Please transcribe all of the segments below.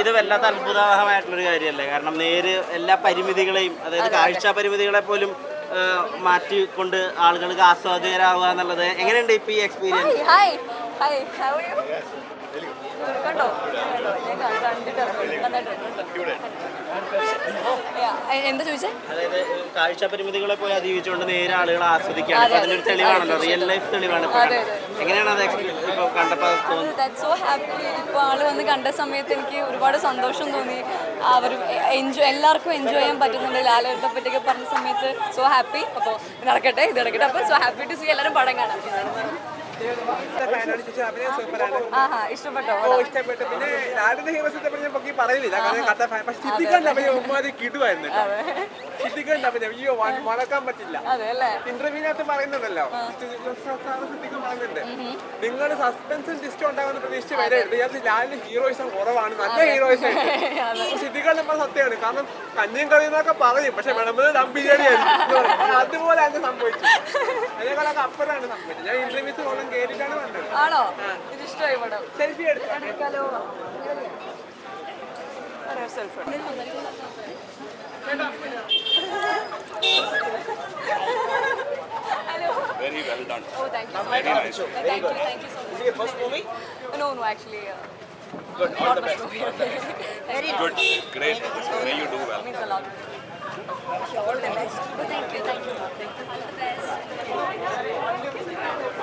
ഇത് വല്ലാത്ത അത്ഭുതമായിട്ടുള്ളൊരു കാര്യമല്ലേ? കാരണം നേര് എല്ലാ പരിമിതികളെയും അതായത് കാഴ്ച പരിമിതികളെ പോലും മാറ്റിക്കൊണ്ട് ആളുകൾക്ക് ആസ്വാദകരാവുക എന്നുള്ളത് എങ്ങനെയുണ്ട് ഇപ്പൊ ഈ എക്സ്പീരിയൻസ് എന്താ ചോദിച്ചേ അതായത് കാഴ്ച പരിമിതികളെ പോയി അതിജീവിച്ചുകൊണ്ട് നേരെ ആളുകൾ ആസ്വദിക്കുകയാണ്. അതിനൊരു തെളിവാണല്ലോ റിയൽ ലൈഫ് തെളിവാണ്. എങ്ങനെയാണ് അത് എക്സ്പീരിയൻസ് ഇപ്പൊ കണ്ടപ്പോൾ സോ ഹാപ്പി ഇപ്പോൾ ആൾ വന്ന് കണ്ട സമയത്ത് എനിക്ക് ഒരുപാട് സന്തോഷം തോന്നി. അവർ എൻജോയ് എല്ലാവർക്കും എൻജോയ് ചെയ്യാൻ പറ്റുന്നുണ്ട്. ലാലേട്ടനെ പറ്റിയൊക്കെ പറഞ്ഞ സമയത്ത് സോ ഹാപ്പി അപ്പോൾ നടക്കട്ടെ ഇത് നടക്കട്ടെ. അപ്പോൾ സോ ഹാപ്പി ടു സി എല്ലാവരും പടം കാണാം. ഇഷ്ടപ്പെട്ടോ? ഓ ഇഷ്ടപ്പെട്ടു. പിന്നെ ലാലിന്റെ ഹീറോസിനെ പറ്റി ഞാൻ പൊക്കി പറയുന്നില്ല കാരണം കണ്ട ഫാൻ പക്ഷെ സിദ്ദിഖാന്റെ അഭിനയം ഉമ്മാതി കിടുവായിരുന്നു അഭിനയം അയ്യോ പറ്റില്ല. ഇന്റർവ്യൂവിനകത്ത് പറയുന്നുണ്ടല്ലോ. പറയുന്നുണ്ട്. നിങ്ങൾ സസ്പെൻസും ടിസ്റ്റും ഉണ്ടാകുന്ന പ്രതീക്ഷിച്ച് വരരുത്. ഞാൻ ലാലിന്റെ ഹീറോയിസം കുറവാണ്. നല്ല ഹീറോയിസം സിദ്ദിഖാൻ നമ്മൾ സത്യമാണ്. കാരണം കഞ്ഞിയും കളിയെന്നൊക്കെ പറയും. പക്ഷെ വിളമ്പത് ഡം ബിരിയാണി അതുപോലെ ആണ് സംഭവിച്ചത് ആണോ ഇത് ഇഷ്ടമായി പടം selfie എടുക്കാലോ selfie Very well done. Oh, thank you so very much. nice. Thank you, thank you so much. Is it your first movie? No, no, actually, uh, Good, all the best. very Good, great. May you do well. It means a lot. All the best. Oh, thank you, thank you.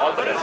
All the